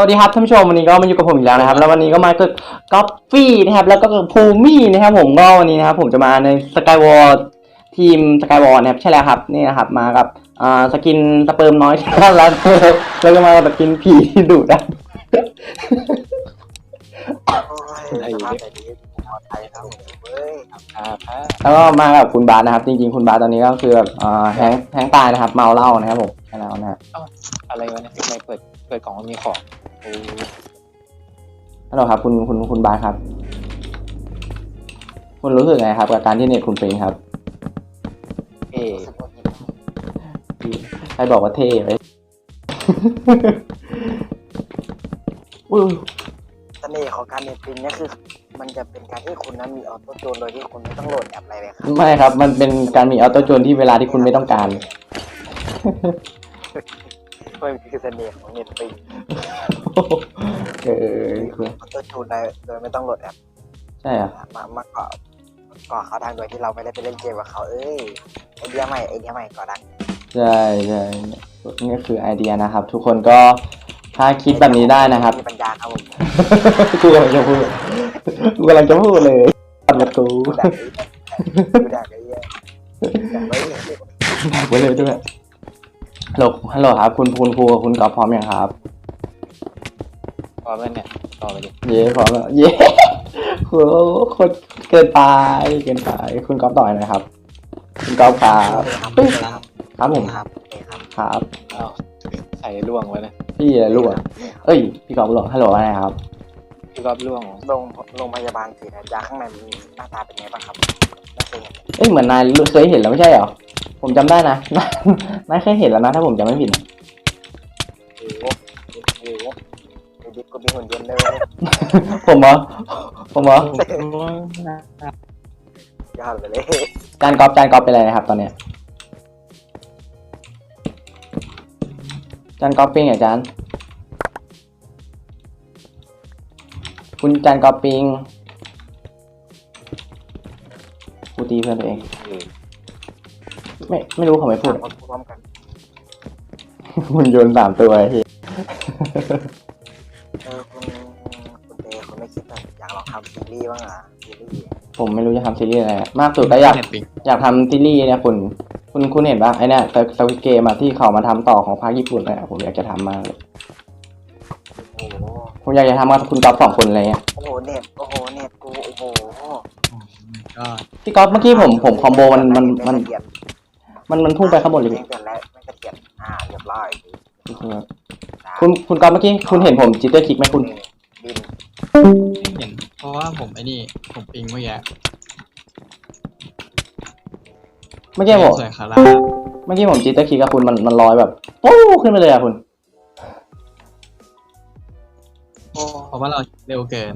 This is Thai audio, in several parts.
สวัสดีครับท่านผู้ชมวันนี้ก็มาอยู่กับผมอีกแล้วนะครับ แล้ววันนี้ก็มากับก๊อฟฟี่นะครับ แล้วก็กับภูมี่นะครับ ผมก็วันนี้นะครับ ผมจะมาในสกายวอลทีมสกายวอลนะครับใช่แล้วครับนี่นะครับมากับอ่าสกินสเปิร์มน้อยน่ารักแล้วก็มากับสกินผีที่ดุดันไอ้ภาพแบบนี้ผมขอไทยครับเฮ้ยอ่าพระแล้วก็มากับคุณบาสนะครับ จริง ๆ คุณบาสตอนนี้ก็คือแบบอ่าแฮงค์แฮงค์ตายนะครับ เมาเหล้านะครับผมใช่แล้วนะฮะอะไรวะเนี่ยทำไมเปิดเปิดกล่องมันมีของโอ้ ฮัลโหลครับคุณคุณคุณบาสครับ คุณรู้สึกไงครับ กับการที่เน็ตคุณเป็นครับเอ๊ะใครบอกว่าเท่ไหมอุ้ยเสน่ห์ของการเน็ตปิงเนี่ยคือ มันจะเป็นการที่คุณนั้นมีออโต้โจนโดยที่คุณไม่ต้องโหลดแอปอะไรเลยครับไม่ครับ มันเป็นการมีออโต้โจนที่เวลาที่คุณไม่ต้องการมันคือเสน่ห์ของเน็ตปิง เออคือออโต้โจนได้โดยไม่ต้องโหลดแอปใช่อมามาเกาะเกาะเขาดังโดยที่เราไม่ได้ไปเล่นเกมกับเขาเอ้ยไอเดียใหม่ไอเดียใหม่เกาะดังใช่ใช่นี่คือไอเดียนะครับ ทุกคนก็ถ้าคิดแบบนี้ได้นะครับมีปัญญาครับผมกูกำลังจะพูดกูกำลังจะพูดเลยปัดกับกูกูดักกูดักไอ้เหี้ยดักไว้เนี่ยไว้เลยด้วยฮัลโหลฮัลโหลครับ คุณคุณครูกับคุณกอล์ฟพร้อมยังครับ พอแล้วเนี่ยต่อไปดิเย้พร้อมแล้วเย้โหโคตรเกินไปเกินไปคุณกอล์ฟต่อยหนะครับ คุณกอล์ฟครับครับครับผมครับโอเคครับครับอ้าวใส่ล่วงไว้นะพี่อะไรลูกอะเอ้ยพี่กอล์ฟลูกฮัลโหลอะไรครับพี่ก๊อฟล่วงเหรอโรงโรงพยาบาลศรีธัญญาข้างในมันหน้าตาเป็นไงบ้างครับน่าเป็นไงเอ้ยเหมือนนายเคยเห็นแล้วไม่ใช่เหรอผมจำได้นะนายเคยเห็นแล้วนะถ้าผมจำไม่ผิดนะโอ้โหโอ้โหไอ้ ดิบก็มีหุ่นยนต์เลยผมเหรอผมเหรอยอดไปเลยจานกอล์ฟจานกอล์ฟเป็นอะไรนะครับ ตอนเนี้ยจานกอล์ฟปิ้งเหรอจานคุณจานกอล์ฟปิ้งกูตีเพื่อนตัวเองเออไม่ไม่รู้เขาไม่พูดสามคนพร้อมกันหุ่นยนต์สามตัวไอ้ ทำซีรีส์บ้างอะซีรีส์ผมไม่รู้จะทำซีรีส์อะไรอะมากสุดก็อยาก เน็ตปิงอยากทำซีรีส์เนี่ยคุณ คุณคุณเห็นปะไอเนี่ยสวิตเกมอะที่เขามาทำต่อของภาคญี่ปุ่นเนี่ยผมอยากจะทำมากเลยโอ้โหผมอยากจะทำกับคุณก๊อฟสองคนอะไรเงี้ยโอ้โหเน็ตโอ้โหเน็ตกูโอ้โหก็พี่ก๊อฟเมื่อกี้ผมผมคอมโบมันมันมันเกลียดมันมันพุ่งไปข้างบนเลยไม่พี่เกลียดแล้วไม่เกลียดอ่าเรียบร้อยคุณคุณก๊อฟเมื่อกี้คุณเห็นผมจิตเตอร์คลิกไหมคุณบิน เห็นเพราะว่าผมไอ้นี่ผมปิงเมื่อกี้เมื่อกี้ผมสวยคาร่าเมื่อกี้ผมจิตเตอร์คลิกกับคุณมันมันลอยแบบปู้ขึ้นไปเลยอะคุณเพราะว่าเราเร็วเกิน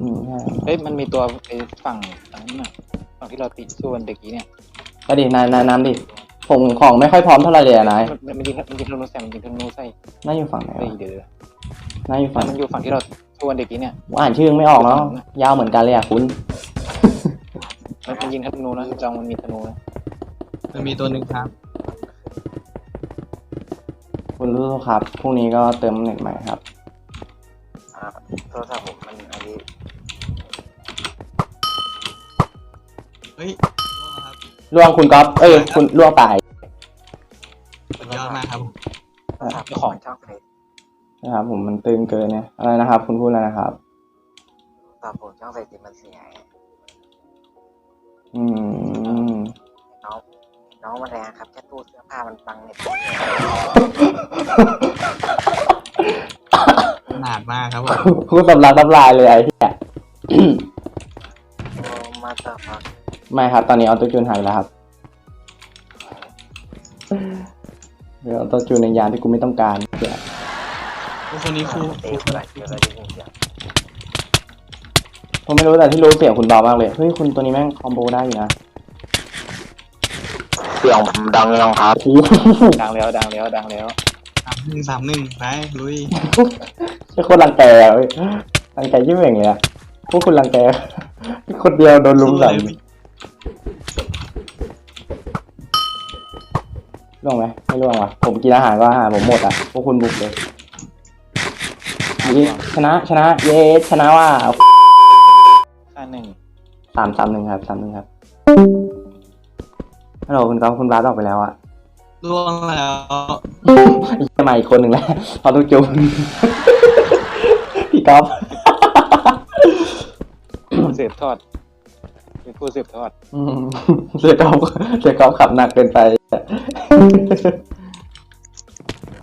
อืมใช่เฮ้ยมันมีตัวไอ้ฝั่งอันนั้นน่ะฝั่งที่เราติดสู้กันเด็กกี้เนี่ยไปดินายนายน้ำดิผมของไม่ค่อยพร้อมเท่าไหร่เลยอะนายมันมันมันยิงมันยิงธนูใส่มันยิงธนูใส่นายอยู่ฝั่งไหนเฮ้ยวะเดี๋ยวเดี๋ยวนายอยู่ฝั่งมันอยู่ฝั่งที่เรา สู้กันเด็กกี้เนี่ยผมอ่านชื่อไม่ออกแล้วยาวเหมือนกันเลยอะคุณมันมันยิงธนูนะจองมันมีธนูนะมันมีตัวหนึ่งครับ คุณรู้ครับพรุ่งนี้ก็เติมเน็ตใหม่ครับอ่าโทรศัพท์ผมมันอันนี้เฮ้ยครับล่วงคุณก๊อฟเอ้ยคุณล่วงตายสุดยอดมากครับโทรศัพท์ของช่องเฟซ นะครับผมมันตึงเกินเนี่ยอะไรนะครับ คุณพูดอะไรนะครับโทรศัพท์ผมช่องเฟซมันเสียอืมน้องน้องมาแรงครับแค่ตู้เสื้อผ้ามันบังเน็ตขนาดมากครับผมพูดตำลักตำลายเลยไอ้เหี้ยโอ้มาเตอร์ฟักไม่ครับ ตอนนี้ออโต้จูนหายไปแล้วครับเดี๋ยวออโต้จูนในยานที่กูไม่ต้องการเหี้ย คนนี้ครูเตะอะไรเยอะเลยจริงๆผมไม่รู้แต่ที่รู้เสียงคุณเบามากเลย เฮ้ยคุณตัวนี้แม่งคอมโบได้อยู่นะเสียงผมดังยังครับโอ้โหดังแล้วดังแล้วดังแล้วสามหนึ่งสามหนึ่งไปลุยใช่คนรังแกเว้ยรังแกยิ่งอย่างเงี้ยพวกคุณรังแก คนเดียวโดนลุมใส่ล่วงไหมไม่ล่วงว่ะผมกินอาหารก็อาหารผมหมดอะพวกคุณบุกเลย ยิงชนะชนะเย้ชนะว่าค่าหนึ่งสามสามหนึ่งครับสามหนึ่งครับฮัลโหลคุณก๊อฟคุณบาสออกไปแล้วอะล่วงแล้วจะมาอีกคนหนึ่งแล้วพอต้องจูนพี่ก๊อฟเสียบทอดเป็นผู้เสียบทอดอืมเสียก๊อฟเสียก๊อฟขับหนักเกินไป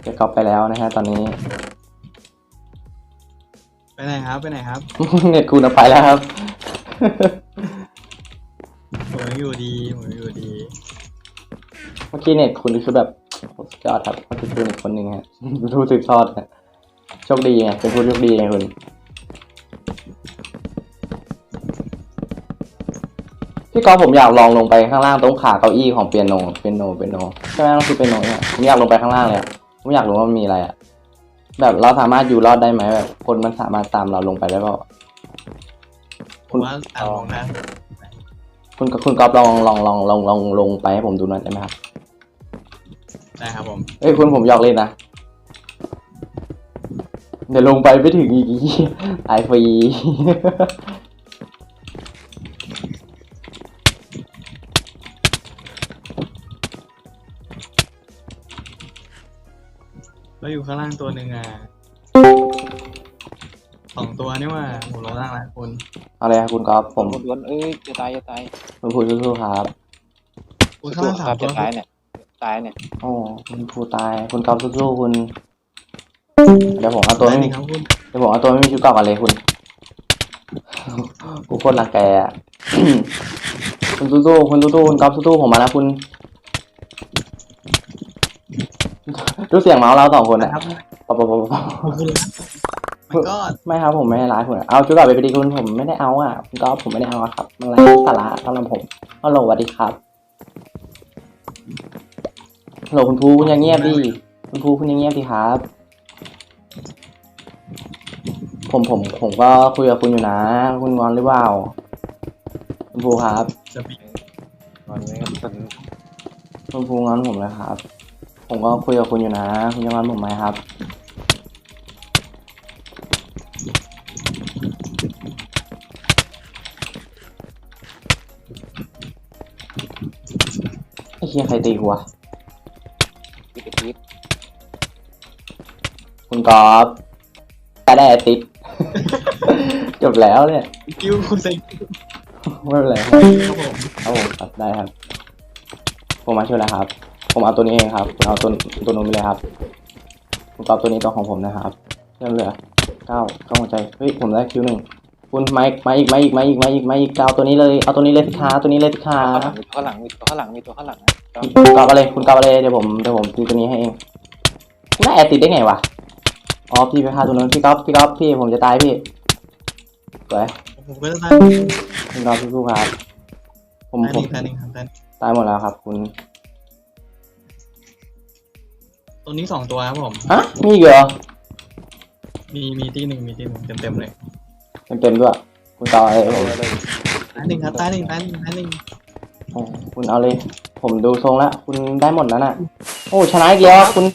เสียก๊อฟไปแล้วนะฮะตอนนี้ ไปไหนครับ ไปไหนครับเน็ตคุณเอาไปแล้วครับ ผมยังอยู่ดีผมยังอยู่ดี เมื่อกี้เน็ตคุณคือแบบโอ้สุดยอดครับเมื่อกี้คือเน็ตคนหนึ่งฮะผู้สืบทอดฮะโชคดีไงเป็นผู้โชคดีไงคุณพี่ก๊อฟผมอยากลองลงไปข้างล่างตรงขาเก้าอี้ของเปียโนเปียโนเปียโนใช่ไหมมันคือเปียโนเนี่ยผมอยากลงไปข้างล่างเลยอะผมอยากรู้ว่ามันมีอะไรอะ แบบเราสามารถอยู่รอดได้ไหมแบบ คนมันสามารถตามเราลงไปได้เปล่าผมว่าอ่านลงนะคุณคุณก๊อฟลองลองลองลองลองลงไปให้ผมดูหน่อยได้ไหมครับได้ครับผม เอ้ยคุณผมหยอกเล่นนะเดี๋ยวลงไปไม่ถึงอีกตายฟรี ข้างล่างตัวหนึ่งอะสองตัวนี่ว่าผมลงล่างละคุณเอาเลยครับคุณก๊อฟผมล้วนๆเอ้ยจะตายจะตายคุณพูดสู้ๆครับคุณข้างสู้ล่างคสารัมบตัจะวตายเนี่ยตายเนี่ยโอ้คุณพูตาย คุณก๊อฟสู้ๆคุณ เดี๋ยวผมเอาตัวได้ไม่หมีนึ่งครับคุณเดี๋ยวผมเอาตัวไม่มีชุดเกราะกันเลยคุณ กูโคตรรังแกอะ คุณสู้ๆคุณสู้ๆคุณก๊อฟสู้ๆผมมาแล้วคุณ ดูเสียงเมาส์เราสองคนนะอะครับปะปะปะปะคุณคุณมันก็ไม่ครับผมไม่ได้ร้ายคุณอะเอาชุดกลับไปไปดีคุณผมไม่ได้เอาอะคุณก๊อฟผมไม่ได้เอาอะครับมันไร้สาระสำหรับผมฮัลโหลสวัสดีครับฮัลโหลคุณภูคุณอยังเงียบดิคุณภูคุณอยังเงียบดิครับ ผมผมผมก็คุยกับคุณอยู่นะ คุณงอนหรือเปล่าคุณภูครับจะมีวันนี้คนคุณภูงอนผมเลยครับ ผมก็คุยกับคุณอยู่นะ คุณจะงอนผมไหมครับ ไอ้เหี้ยใครตีหัวพิดพิษคุณกอล์ฟแต่ได้ติดจบแล้วเนี่ย คิวคุณเซ็งไม่เป็นไรครับครับผมครับผมครับได้ครับ ผมมาช่วยแล้วครับ ผมเอาตัวนี้เองครับคุณเอาตัวตัวนู้นไปเลยครับคุณกอล์ฟตัวนี้ตัวของผมนะครับเริ่มเหลือเก้าเก้าหัวใจเฮ้ยผมได้คิวหนึ่งคุณไมค์มาอีกมาอีกมาอีกมาอีกมาอีกเก้าตัวนี้เลยเอาตัวนี้เลยสิคะตัวนี้เลยสิคะข้างหลังมีตัวข้างหลังมีตัวข้างหลังมีตัวข้างหลังนะคุณกอล์ฟเอาเลยคุณกอล์ฟเอาเลยเดี๋ยวผมเดี๋ยวผมตีตัวนี้ให้เองคุณได้แอดติดได้ไงวะอ๋อพี่ไปฆ่าตัวนู้นพี่กอล์ฟพี่กอล์ฟพี่ผมจะตายพี่สวยผมก็จะตายคุณกอล์ฟสู้ๆครับผมตายหผนึ่มงตายหนึ่งครับตายตายหมดแล้วครับคุณ ตัวนี้สองตัวครับผม ฮะมีอีกเหรอมีมีที่หนึ่งมีที่หนึ่งเต็มเต็มๆเลยเต็มๆด้วยคุณต่อเลยผมเลยตายหนึ่งครับตายหนึ่งตายหนึ่งตายหนึ่งโอ้คุณเอาเลย ผมดูทรงแล้วคุณได้หมดแล้วน่ะ โอ้ชนะอีกแล้วคุณ